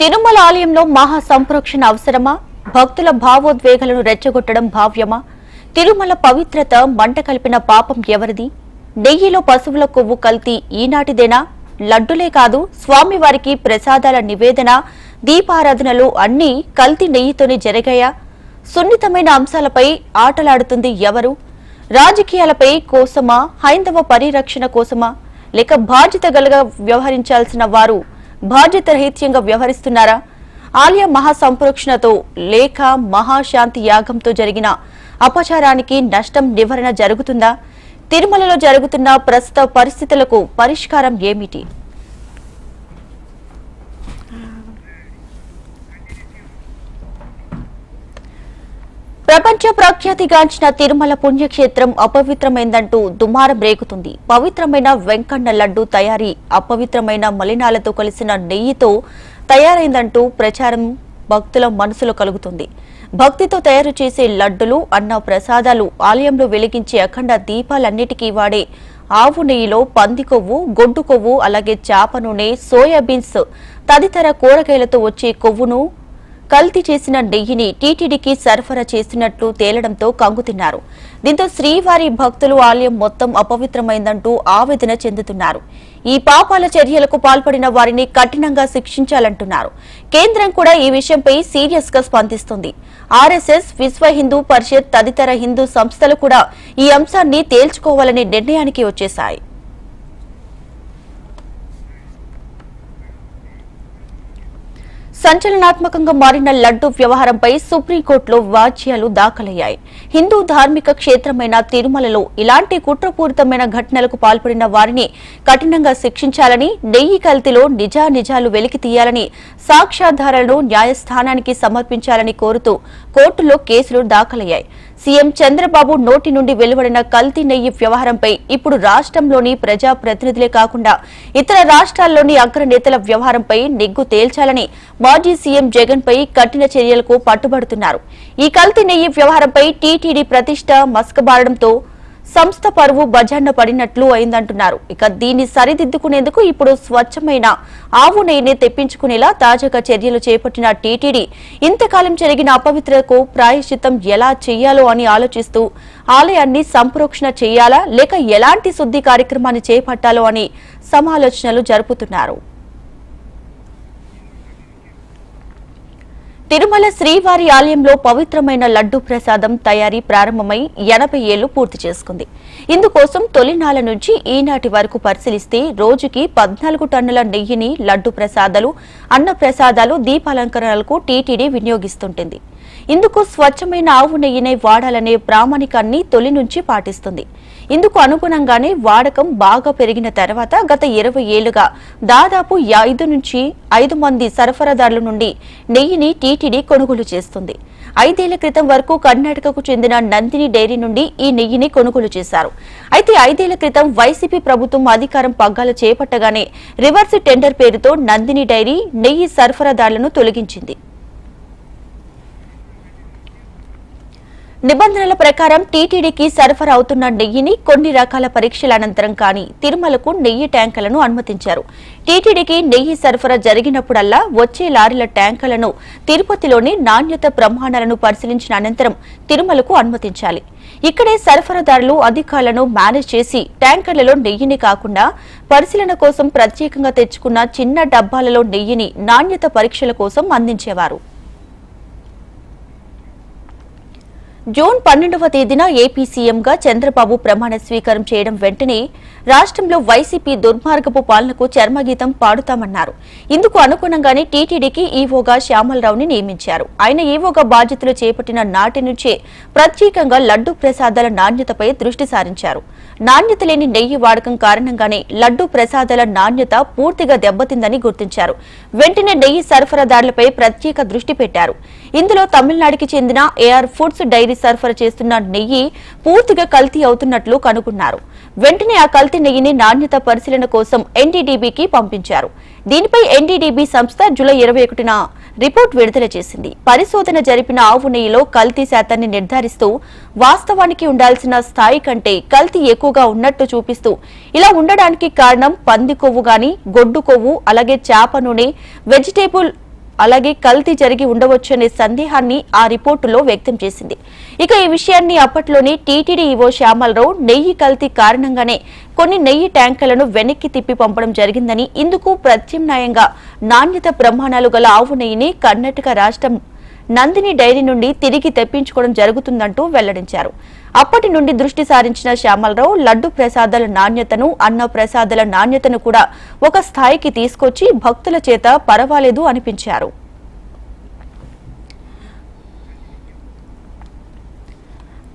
తిరుమల ఆలయంలో మహా సంప్రోక్షణ అవసరమా? భక్తుల భావోద్వేగాలను రెచ్చగొట్టడం భావ్యమా? తిరుమల పవిత్రత మంట కలిపిన పాపం ఎవరిది? నెయ్యిలో పశువుల కొవ్వు కల్తీ ఈనాటిదేనా? లడ్డులే కాదు స్వామివారికి ప్రసాదాల నివేదన దీపారాధనలు అన్నీ కల్తీ నెయ్యితోనే జరిగాయా? సున్నితమైన అంశాలపై ఆటలాడుతుంది ఎవరు? రాజకీయాలపై కోసమా? హైందవ పరిరక్షణ కోసమా? లేక బాధ్యత గలగా వ్యవహరించాల్సిన వారు బాధ్యతరహిత్యంగా వ్యవహరిస్తున్నారా? ఆలయ మహాసంప్రోక్షణతో లేక మహాశాంతి యాగంతో జరిగిన అపచారానికి నష్టం నివారణ జరుగుతుందా? తిరుమలలో జరుగుతున్న ప్రస్తుత పరిస్థితులకు పరిష్కారం ఏమిటి? ప్రపంచ ప్రఖ్యాతిగాంచిన తిరుమల పుణ్యక్షేత్రం అపవిత్రమైందంటూ దుమారం రేగుతుంది. పవిత్రమైన వెంకన్న లడ్డు తయారీ అపవిత్రమైన మలినాలతో కలిసిన నెయ్యితో తయారైందంటూ ప్రచారం భక్తుల మనసులో కలుగుతుంది. భక్తితో తయారు చేసే లడ్డులు అన్న ప్రసాదాలు ఆలయంలో వెలిగించే అఖండ దీపాలన్నిటికీ వాడే ఆవు నెయ్యిలో పంది కొవ్వు గొడ్డు కొవ్వు అలాగే చేప నూనె సోయాబీన్స్ తదితర కూరగాయలతో వచ్చే కొవ్వును కల్తీ చేసిన నెయ్యిని టీటీడీకి సరఫరా చేసినట్లు తేలడంతో కంగుతిన్నారు దీంతో శ్రీవారి భక్తులు ఆలయం మొత్తం అపవిత్రమైందంటూ ఆవేదన చెందుతున్నారు. ఈ పాపాల చర్యలకు పాల్పడిన వారిని కఠినంగా శిక్షించాలంటున్నారు. కేంద్రం కూడా ఈ విషయంపై సీరియస్గా స్పందిస్తుంది. ఆర్ఎస్ఎస్ విశ్వ హిందూ పరిషత్ తదితర హిందూ సంస్థలు కూడా ఈ అంశాన్ని తేల్చుకోవాలనే నిర్ణయానికి వచ్చేశాయి. సంచలనాత్మకంగా మారిన లడ్డు వ్యవహారంపై సుప్రీంకోర్టులో వాజ్యాలు దాఖలయ్యాయి. హిందూ ధార్మిక క్షేత్రమైన తిరుమలలో ఇలాంటి కుట్రపూరితమైన ఘటనలకు పాల్పడిన వారిని కఠినంగా శిక్షించాలని నెయ్యి కల్తీలో నిజానిజాలు వెలికి తీయాలని సాక్ష్యాధారాలను న్యాయస్థానానికి సమర్పించాలని కోరుతూ కోర్టులో కేసులు దాఖలయ్యాయి. సీఎం చంద్రబాబు నోటి నుండి వెలువడిన కల్తీ నెయ్యి వ్యవహారంపై ఇప్పుడు రాష్ట్రంలోని ప్రజా ప్రతినిధులే కాకుండా ఇతర రాష్ట్రాల్లోని అగ్రనేతల వ్యవహారంపై నిగ్గు తేల్చాలని మాజీ సీఎం జగన్ పై కఠిన చర్యలకు పట్టుబడుతున్నారు. ఈ కల్తీ నెయ్యి వ్యవహారంపై టీటీడీ ప్రతిష్ట మస్కబారడంతో సంస్థ పరువు బజార్న పడినట్లు అయిందంటున్నారు. ఇక దీన్ని సరిదిద్దుకునేందుకు ఇప్పుడు స్వచ్ఛమైన ఆవు నెయ్యిని తెప్పించుకునేలా తాజాగా చర్యలు చేపట్టిన టీటీడీ ఇంతకాలం జరిగిన అపవిత్రకు ప్రాయశ్చిత్తం ఎలా చేయాలో అని ఆలోచిస్తూ ఆలయాన్ని సంప్రోక్షణ చేయాలా లేక ఎలాంటి శుద్ధి కార్యక్రమాన్ని చేపట్టాలో అని సమాలోచనలు జరుపుతున్నారు. తిరుమల శ్రీవారి ఆలయంలో పవిత్రమైన లడ్డు ప్రసాదం తయారీ ప్రారంభమై ఎనభై ఏళ్ళు పూర్తి చేసుకుంది. ఇందుకోసం తొలినాల నుంచి ఈనాటి వరకు పరిశీలిస్తే రోజుకి పద్నాలుగు టన్నుల నెయ్యిని లడ్డు ప్రసాదాలు అన్న ప్రసాదాలు దీపాలంకరణలకు టీటీడీ వినియోగిస్తుంటుంది. ఇందుకు స్వచ్ఛమైన ఆవు నెయ్యినే వాడాలనే ప్రామాణికాన్ని తొలి నుంచి పాటిస్తుంది. ఇందుకు అనుగుణంగానే వాడకం బాగా పెరిగిన తర్వాత గత ఇరవై ఏళ్ళుగా దాదాపు ఐదు నుంచి ఐదు మంది సరఫరాదారుల నుండి నెయ్యిని టీటీడీ కొనుగోలు చేస్తుంది. ఐదేళ్ళ క్రితం వరకు కర్ణాటకకు చెందిన నందిని డైరీ నుండి ఈ నెయ్యిని కొనుగోలు చేశారు. అయితే ఐదేళ్ళ క్రితం వైసీపీ ప్రభుత్వం అధికారం పగ్గాలు చేపట్టగానే రివర్స్ టెండర్ పేరుతో నందిని డైరీ నెయ్యి సరఫరాదారులను తొలగించింది. నిబంధనల ప్రకారం టీటీడీకి సరఫరా అవుతున్న నెయ్యిని కొన్ని రకాల పరీక్షల అనంతరం కానీ తిరుమలకు నెయ్యి ట్యాంకులను అనుమతించారు. టీటీడీకి నెయ్యి సరఫరా జరిగినప్పుడల్లా వచ్చే లారీల ట్యాంకులను తిరుపతిలోని నాణ్యత ప్రమాణాలను పరిశీలించిన అనంతరం తిరుమలకు అనుమతించాలి. ఇక్కడే సరఫరాదారులు అధికారులను మేనేజ్ చేసి ట్యాంకర్లలో నెయ్యిని కాకుండా పరిశీలన కోసం ప్రత్యేకంగా తెచ్చుకున్న చిన్న డబ్బాలలో నెయ్యిని నాణ్యత పరీక్షల కోసం అందించేవారు. జూన్ పన్నెండవ తేదీన ఏపీ సీఎంగా చంద్రబాబు ప్రమాణ స్వీకారం చేయడం వెంటనే రాష్ట్రంలో వైసీపీ దుర్మార్గపు పాలనకు చర్మగీతం పాడుతామన్నారు. ఇందుకు అనుగుణంగానే టీటీడీకి ఈవోగా శ్యామలరావుని నియమించారు. ఆయన ఈవోగా బాధ్యతలు చేపట్టిన నాటి నుంచే ప్రత్యేకంగా లడ్డు ప్రసాదాల నాణ్యతపై దృష్టి సారించారు. నాణ్యత లేని నెయ్యి వాడకం కారణంగానే లడ్డు ప్రసాదాల నాణ్యత పూర్తిగా దెబ్బతిందని గుర్తించారు. వెంటనే నెయ్యి సరఫరాదారులపై ప్రత్యేక దృష్టి పెట్టారు. ఇందులో తమిళనాడుకి చెందిన ఏఆర్ ఫుడ్స్ డైరీ సరఫరా చేస్తున్న నెయ్యి పూర్తిగా కల్తీ అవుతున్నట్లు కనుగొన్నారు. వెంటనే ఆ కల్తీ నెయ్యిని నాణ్యత పరిశీలన కోసం ఎన్డీడీబీకి పంపించారు. దీనిపై ఎన్డీడీబీ సంస్థ జూలై ఇరవై ఒకటిన రిపోర్ట్ విడుదల చేసింది. పరిశోధన జరిపిన ఆవు నెయ్యిలో కల్తీ శాతాన్ని నిర్ధారిస్తూ వాస్తవానికి ఉండాల్సిన స్థాయి కంటే కల్తీ ఎక్కువగా ఉన్నట్టు చూపిస్తూ ఇలా ఉండడానికి కారణం పంది కొవ్వు గాని గొడ్డు కొవ్వు అలాగే చేప నూనె వెజిటేబుల్ అలాగే కల్తీ జరిగి ఉండవచ్చనే సందేహాన్ని ఆ రిపోర్టులో వ్యక్తం చేసింది. ఇక ఈ విషయాన్ని అప్పట్లోనే టీటీడీ ఈవో శ్యామలరావు నెయ్యి కల్తీ కారణంగానే కొన్ని నెయ్యి ట్యాంకర్లను వెనక్కి తిప్పి పంపడం జరిగిందని ఇందుకు ప్రత్యామ్నాయంగా నాణ్యత ప్రమాణాలు గల ఆవు నెయ్యిని కర్ణాటక రాష్ట్రం నందిని డైరీ నుండి తిరిగి తెప్పించుకోవడం జరుగుతుందంటూ వెల్లడించారు. అప్పటి నుండి దృష్టి సారించిన శ్యామలరావు లడ్డు ప్రసాదాల నాణ్యతను అన్న ప్రసాదాల నాణ్యతను కూడా ఒక స్థాయికి తీసుకొచ్చి భక్తుల చేత పర్వాలేదు అనిపించారు.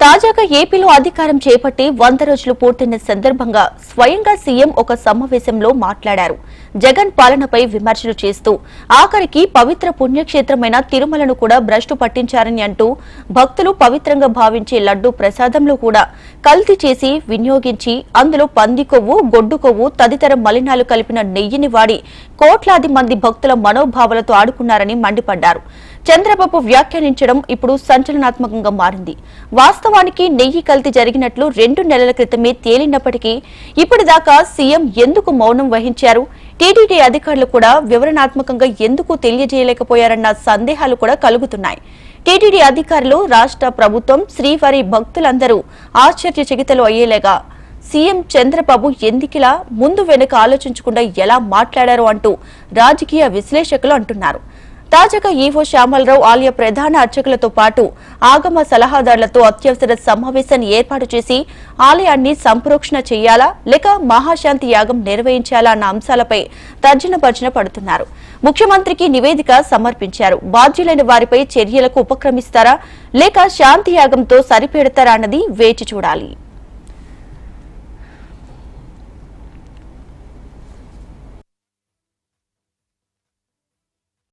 తాజాగా ఏపీలో అధికారం చేపట్టి వంద రోజులు పూర్తయిన సందర్భంగా స్వయంగా సీఎం ఒక సమావేశంలో మాట్లాడారు. జగన్ పాలనపై విమర్శలు చేస్తూ ఆఖరికి పవిత్ర పుణ్యక్షేత్రమైన తిరుమలను కూడా భ్రష్టు పట్టించారని అంటూ భక్తులు పవిత్రంగా భావించే లడ్డు ప్రసాదంలో కూడా కల్తీ చేసి వినియోగించి అందులో పంది కొవ్వు గొడ్డు కొవ్వు తదితర మలినాలు కలిపిన నెయ్యిని వాడి కోట్లాది మంది భక్తుల మనోభావాలతో ఆడుకున్నారని మండిపడ్డారు. చంద్రబాబు వ్యాఖ్యానించడం ఇప్పుడు సంచలనాత్మకంగా మారింది. వాస్తవానికి నెయ్యి కల్తీ జరిగినట్లు రెండు నెలల క్రితమే తేలినప్పటికీ ఇప్పటిదాకా సీఎం ఎందుకు మౌనం వహించారు? టీటీడీ అధికారులు కూడా వివరణాత్మకంగా ఎందుకు తెలియజేయలేకపోయారన్న సందేహాలు కూడా కలుగుతున్నాయి. టీటీడీ అధికారులు రాష్ట్ర ప్రభుత్వం శ్రీవారి భక్తులందరూ ఆశ్చర్యచకితలు అయ్యేలాగా సీఎం చంద్రబాబు ఎందుకిలా ముందు వెనుక ఆలోచించకుండా ఎలా మాట్లాడారు అంటూ రాజకీయ విశ్లేషకులు అంటున్నారు. తాజాగా ఈవో శ్యామలరావు ఆలయ ప్రధాన అర్చకులతో పాటు ఆగమ సలహాదారులతో అత్యవసర సమావేశాన్ని ఏర్పాటు చేసి ఆలయాన్ని సంప్రోక్షణ చేయాలా లేక మహాశాంతి యాగం నిర్వహించాలా అన్న అంశాలపై తర్జన భర్జన పడుతున్నారు. ముఖ్యమంత్రికి నివేదిక సమర్పించారు. బాధ్యులైన వారిపై చర్యలకు ఉపక్రమిస్తారా లేక శాంతి యాగంతో సరిపెడతారా అన్నది వేచి చూడాలి.